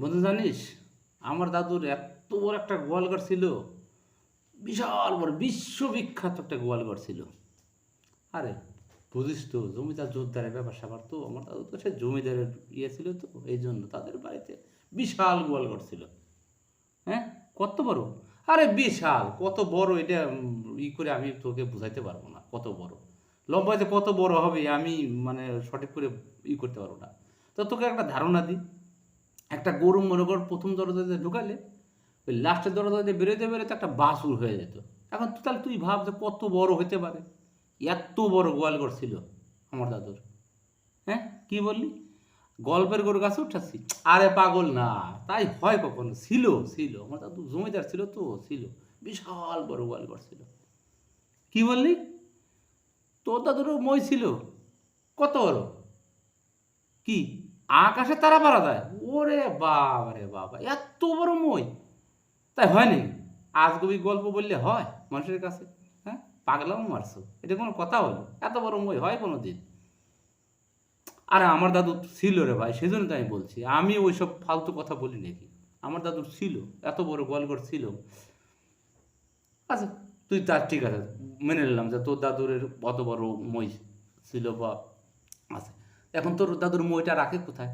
বন্ধু জানিস, আমার দাদুর এত বড় একটা গোয়ালঘর ছিল, বিশাল বড়, বিশ্ববিখ্যাত একটা গোয়ালঘর ছিল। আরে, বুঝিস তো, জমিদার জোরদারের ব্যাপার স্যাপার তো, আমার দাদু তো সে জমিদারের ইয়ে ছিল তো, এই জন্য তাদের বাড়িতে বিশাল গোয়ালঘর ছিল। হ্যাঁ? কত বড়? আরে বিশাল, কত বড় এটা ই করে আমি তোকে বুঝাইতে পারব না, কত বড়। লম্বাইতে কত বড় হবে, আমি মানে সঠিক করে ই করতে পারব না। তো তোকে একটা ধারণা দিই একটা গরু মনে কর প্রথম দরজা দিয়ে ঢুকালে, ওই লাস্টের দরজা দিয়ে বেরোতে বেরোতে একটা বাসুর হয়ে যেত। এখন তাহলে তুই ভাব যে কত বড় হতে পারে। এত বড় গোয়াল গোয়ালঘর ছিল আমার দাদুর। হ্যাঁ? কি বললি? গল্পের গরু গাছে উঠাচ্ছি আরে পাগল না, তাই হয় কখনো। ছিল ছিল। আমার দাদু জমিদার ছিল তো, ছিল। বিশাল বড় গোয়াল গোয়ালঘর ছিল। কি বললি? তোর দাদুরও মই ছিল। কত বড়? কি? আকাশে তারা পারা যায়? ওরে বাবা রে বাবা, এত বড় মই। তাই হয় নাকি আজগবি গল্প বললে হয় মানুষের কাছে হ্যাঁ? পাগলাম মারছো, এটা কোনো কথা হলো? এত বড় মই হয় কোনো দিন আরে আমার দাদু ছিল রে ভাই, সেজন্য তো আমি বলছি, আমি ওইসব ফালতু কথা বলি নাকি? আমার দাদুর ছিল, এত বড় গল্পর ছিল। আচ্ছা তুই তার ঠিক আছে, মেনে নিলাম যে তোর দাদুর অত বড় মই ছিল বা আছে। এখন তোর দাদুর মইটা রাখে কোথায়?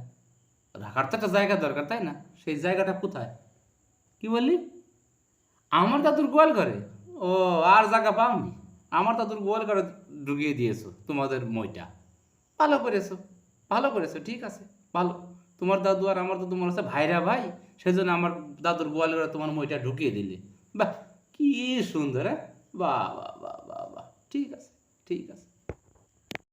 রাখার তো একটা জায়গা দরকার, তাই না? সেই জায়গাটা কোথায়? কি বললি? আমার দাদুর গোয়াল ঘরে? ও, আর জায়গা পাওনি? আমার দাদুর গোয়াল ঘরে ঢুকিয়ে দিয়েছ তোমাদের মইটা। ভালো করেছ ভালো করেছ, ঠিক আছে, ভালো। তোমার দাদু আর আমার দাদু মনে হচ্ছে ভাইরা ভাই, সেজন্য আমার দাদুর গোয়াল করে তোমার মইটা ঢুকিয়ে দিলে। বাহ, কি সুন্দর হ্যাঁ? বাহ বাহ বাহ বাহ বাহ, ঠিক আছে ঠিক আছে।